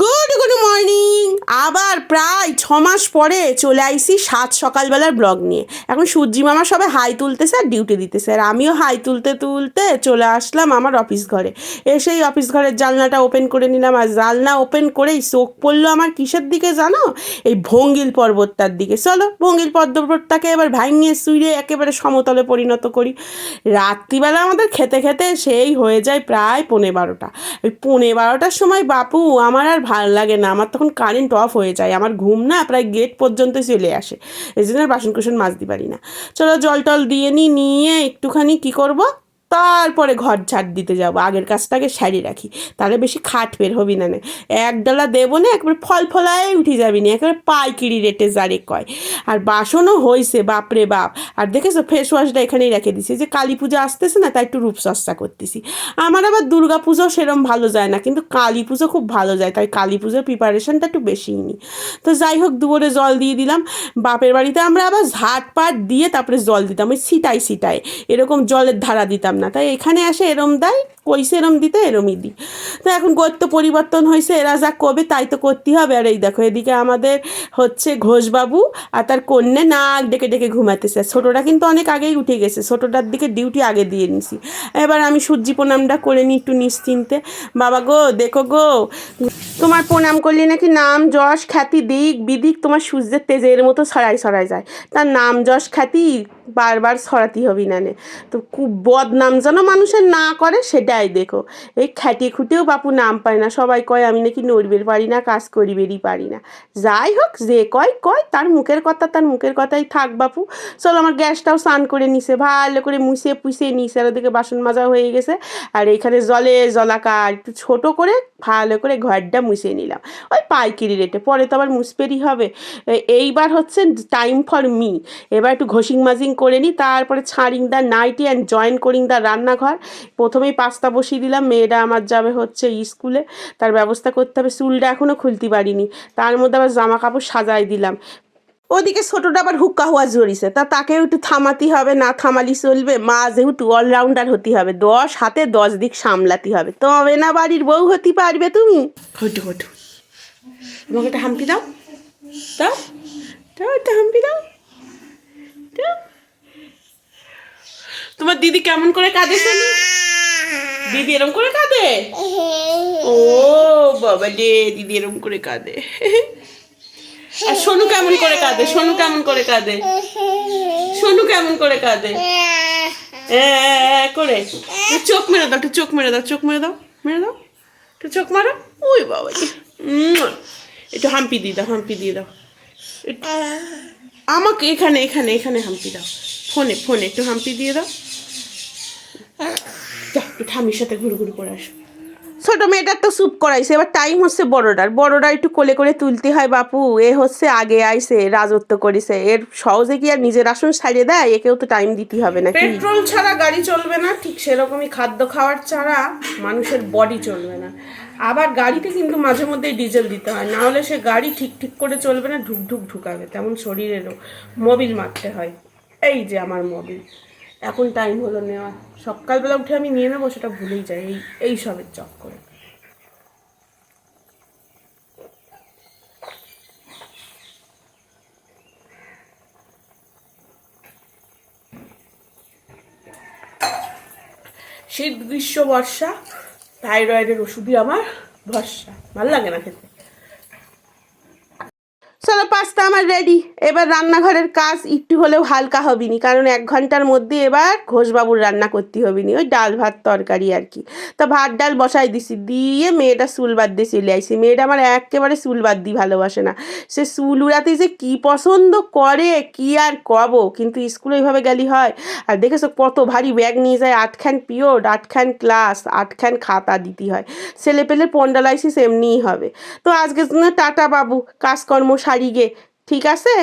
Good good morning আবার প্রায় ছ মাস পরে চলে আইসি সাত সকালবেলার ব্লগ নিয়ে। এখন সূর্যি মামা সবে হাই তুলতেছে আর ডিউটি দিতেছে। আর আমিও হাই তুলতে তুলতে চলে আসলাম আমার অফিস ঘরে। এসেই অফিস ঘরের জানলাটা ওপেন করে নিলাম আর জানলা ওপেন করেই চোখ পড়ল আমার কিসের দিকে জানো? এই ভঙ্গিল পর্বতটার দিকে। চলো ভঙ্গিল পর্বতটাকে এবার ভাঙিয়ে সুইরে একেবারে সমতলে পরিণত করি। রাত্রিবেলা আমাদের খেতে খেতে সেই হয়ে যায় প্রায় পৌনে বারোটা। ওই পৌনে বারোটার সময় বাপু, আমার আর ভালো লাগে না। আমার তখন কারেন্ট অফ হয়ে যায়। আমার ঘুম না প্রায় গেট পর্যন্ত চলে আসে। এই জন্য বাসন কুসন মাজতে পারি না। চলো জল টল দিয়ে নিই নিয়ে একটুখানি কী করব? তারপরে ঘর ঝাড় দিতে যাব, আগের কাজটাকে সারি রাখি। তাহলে বেশি খাট বের হবি না নে। এক ডালা দেবো না, একবারে ফল ফলায় উঠে যাবি না, একেবারে পাইকিরি রেটে জারে কয়। আর বাসনও হয়েছে বাপরে বাপ। আর দেখেছ ফেস ওয়াশটা এখানেই রেখে দিছি। যে কালী পুজো আসতেছে না, তাই একটু রূপচর্চা করতেছি। আমার আবার দুর্গা পুজো সেরম ভালো যায় না, কিন্তু কালী পুজো খুব ভালো যায়, তাই কালী পুজোর প্রিপারেশনটা একটু বেশিই নিই তো যাই হোক দুপুরে জল দিয়ে দিলাম। বাপের বাড়িতে আমরা আবার ঝাট পাট দিয়ে তারপরে জল দিতাম, ওই সিটাই সিটাই এরকম জলের ধারা দিতাম। না। তাই এখানে আসে এরম দেয় কইসে এরম দিতে, এরমই দিই তো এখন গত্য পরিবর্তন হয়েছে এরা যা কবে তাই তো করতেই হবে। আর এই দেখো, এদিকে আমাদের হচ্ছে ঘোষবাবু আর তার কন্যা নাক ডেকে ডেকে ঘুমাতেছে ছোটোটা কিন্তু অনেক আগেই উঠে গেছে, ছোটোটার দিকে ডিউটি আগে দিয়ে নিছি। এবার আমি সূর্যি প্রণামটা করে নিই একটু নিশ্চিন্তে। বাবা গো, দেখো গো, তোমার প্রণাম করলে নাকি নাম যশ খ্যাতি দিক বিদিক তোমার সূর্যের তেজের মতো ছড়াই ছড়াই যায়। তার নাম যশ খ্যাতি বারবার ছড়াতে হবি না তো খুব বদনাম যেন মানুষের না করে সেটাই দেখো। এই খ্যাটে খুঁটেও বাপু নাম পায় না। সবাই কয়, আমি নাকি নড়বের পারি না, কাজ করিবেরই পারি না। যাই হোক, যে কয় কয়, তার মুখের কথা, তার মুখের কথাই থাক বাপু। চলো আমার গ্যাসটাও স্নান করে নিছে, ভালো করে মুছে পুষে নিছে। আর ওদিকে বাসন মাজা হয়ে গেছে। আর এখানে জলে, জলাকার একটু ছোট করে ভালো করে ঘরটা মুছে নিলাম। ওই পাইকারি রেটে। পরে তো আবার মুসপেরি হবে। এইবার হচ্ছে টাইম ফর মি এবার একটু ঘষিং মাজিং করে নিই তারপরে ছাড়িং দা নাইটি অ্যান্ড জয়েন করিং দা রান্নাঘর। প্রথমেই পাস্তা বসিয়ে দিলাম। মেয়েটা আমার যাবে হচ্ছে স্কুলে। তার ব্যবস্থা করতে হবে। চুলটা এখনও খুলতে পারিনি। তার মধ্যে আবার জামা কাপড় সাজাই দিলাম। ওদিকে ছোটোটা আবার হুক্কা হওয়া জড়িছে তা তাকেও একটু থামাতে হবে। না থামালি চলবে। মা যেহেতু অলরাউন্ডার হতে হবে। দশ হাতে দশ দিক সামলাতে হবে। তবে না বাড়ির বউ হতে পারবে তুমি? হটু হটু আমাকে একটা হাম্পি দাও। দাও। দাও একটা হাম্পি দাও। তোমার দিদি কেমন করে কাঁদে দিদি এরম করে কাঁদে? ও বাবা রে দিদি এরম করে কাঁদে। আর সোনু কেমন করে কাঁদে? সোনু কেমন করে কাঁদে? সোনু কেমন করে কাঁদে? করে। চোখ মেরে দাও একটু চোখ মেরে দাও চোখ মেরে দাও মেরে দাও। একটু চোখ মারো। ওই বাবা একটু হাম্পি দিয়ে দাও হাম্পি দিয়ে দাও। আমাকে এখানে এখানে এখানে হাম্পি দাও। ফোনে ফোনে একটু হাম্পি দিয়ে দাও। একটু ঠামির সাথে ঘুরু ঘুরু করে আসো ছোট মেয়েটার তো স্যুপ করাইছে এবার টাইম হচ্ছে বড়টার। বড়টা একটু কোলে করে তুলতে হয় বাপু এ হচ্ছে আগে আইছে রাজত্ব করেছে। এর সহজে কি আর নিজের আসন সারিয়ে দেয়? একেও তো টাইম দিতে হবে না পেট্রোল ছাড়া গাড়ি চলবে না ঠিক সেরকমই খাদ্য খাওয়ার ছাড়া মানুষের বডি চলবে না। আবার গাড়িতে কিন্তু মাঝে মধ্যে ডিজেল দিতে হয় না হলে সে গাড়ি ঠিক ঠিক করে চলবে না ঢুক ঢুক ঢুকাবে তেমন শরীরেরও। মোবিল মারতে হয়। এই যে আমার মোবিল এখন টাইম হলো নেওয়া সকালবেলা উঠে আমি নিয়ে নেব, সেটা ভুলেই যাই। এই এই সবের চক করে। শীত, গ্রীষ্ম, বর্ষা থাইরয়েডের ওষুধই আমার ভরসা। ভালো লাগে না খেতে। চলো পাস্তা আমার রেডি এবার রান্নাঘরের কাজ একটু হলেও হালকা হবিনি, কারণ এক ঘণ্টার মধ্যে এবার ঘোষবাবুর রান্না করতে হবিনি, ওই ডাল ভাত তরকারি আর কি। তা ভাত ডাল বসাই দিছি, দিয়ে মেয়েটা চুল বাদ দিয়ে চলে আইসি মেয়েটা আমার একেবারে চুল বাদ দিয়ে ভালোবাসে না। সে চুল উড়াতে যে কি পছন্দ করে, কি আর কব, কিন্তু স্কুলে ওইভাবে গেলি হয়। আর দেখেছ কত ভারী ব্যাগ নিয়ে যায়, আটখান পিরিয়ড, আটখান ক্লাস, আটখান খাতা দিতে হয়। ছেলে পেলে পন্ডালাইসিস এমনিই হবে। তো আজকের জন্য টাটা বাবু, কাজকর্ম সারিগে ঠিক আছে?